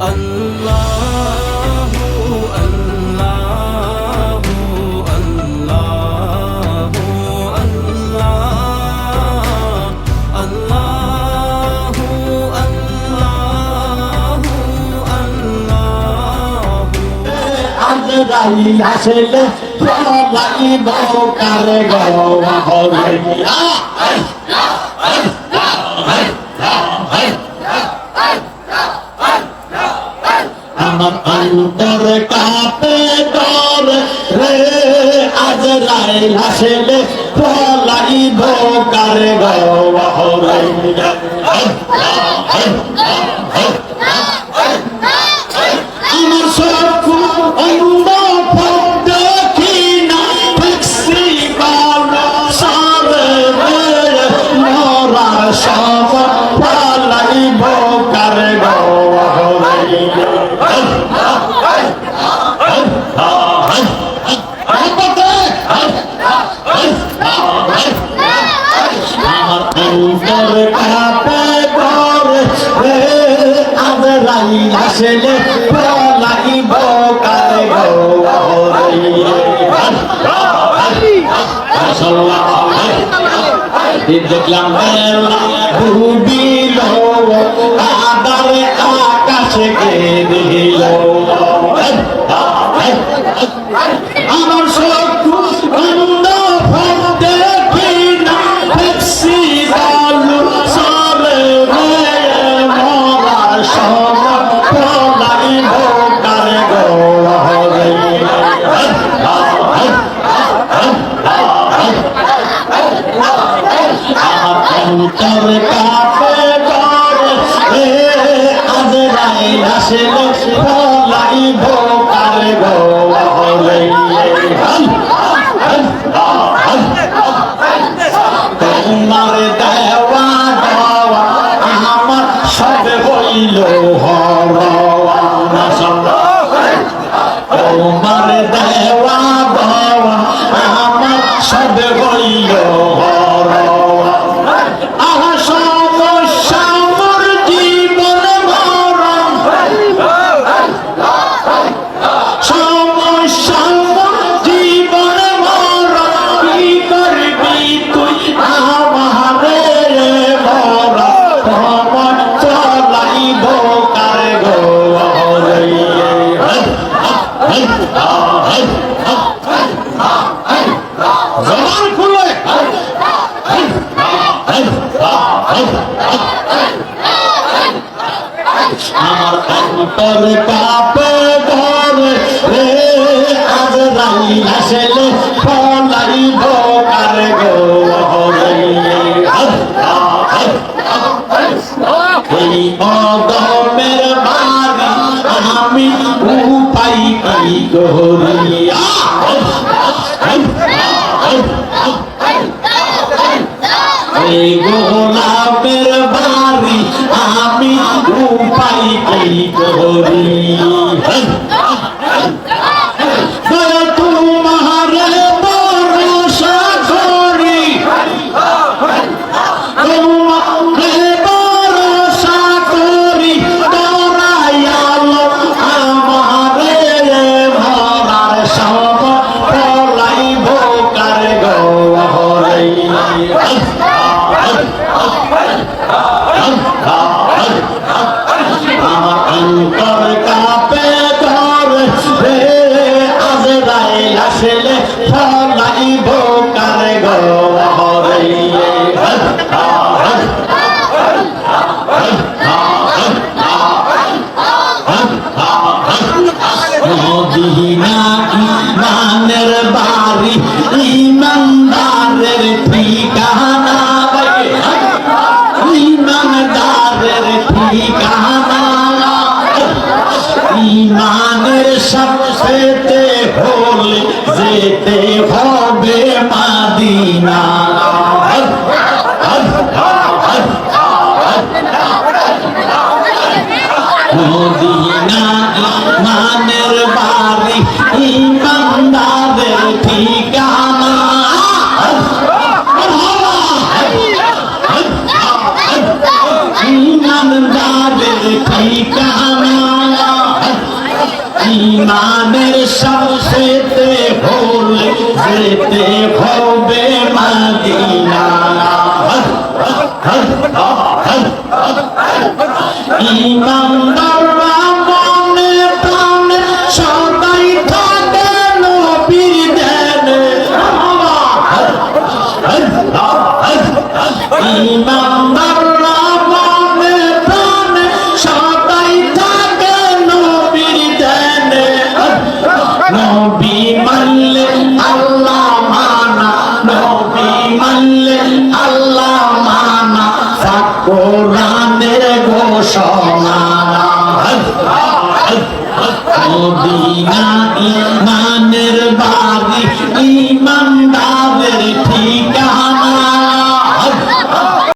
আল্লাহু আল্লাহু আল্লাহু আল্লাহ আল্লাহু আল্লাহু আল্লাহু আজরাইল আসলে প্রলাইব কারে গওয়া হবে আমার অন্তর কাপে ডর রে। আজরাইল আসলে প্রলাইব কারে হবে আমার সব বালো সব পালাইব কারে গো আমার অন্তর কাপে করে রে আজরাই আসলে পলাইব গো দেখলাম অন্তর কাপে করে হে আজরাই আসলে পলাইব কারে গো হরে তোমার দেওয়া দেওয়া আমার সব হইল হরওয়া তোমার দেওয়া দেওয়া আমার সব হইল হরওয়া জবান খুলে আমার অন্তর কাপে ধরে আজ রাই আসলে। কাপে বাড়ি ইমানদারের ঠিকানা ইমানদারের ঠিকানা ইমানের সবচেয়ে হলে যেতে হবে মাদিনা। মদিনা ইমানের সবসেতে হলে যেতে হবে মদিনা ইমানদাররা নবী মানলে আল্লাহ মানা নবী মানলে আল্লাহ মানা। কোরআনের ঘোষণা মদিনা ইমানের বাড়ি ইমান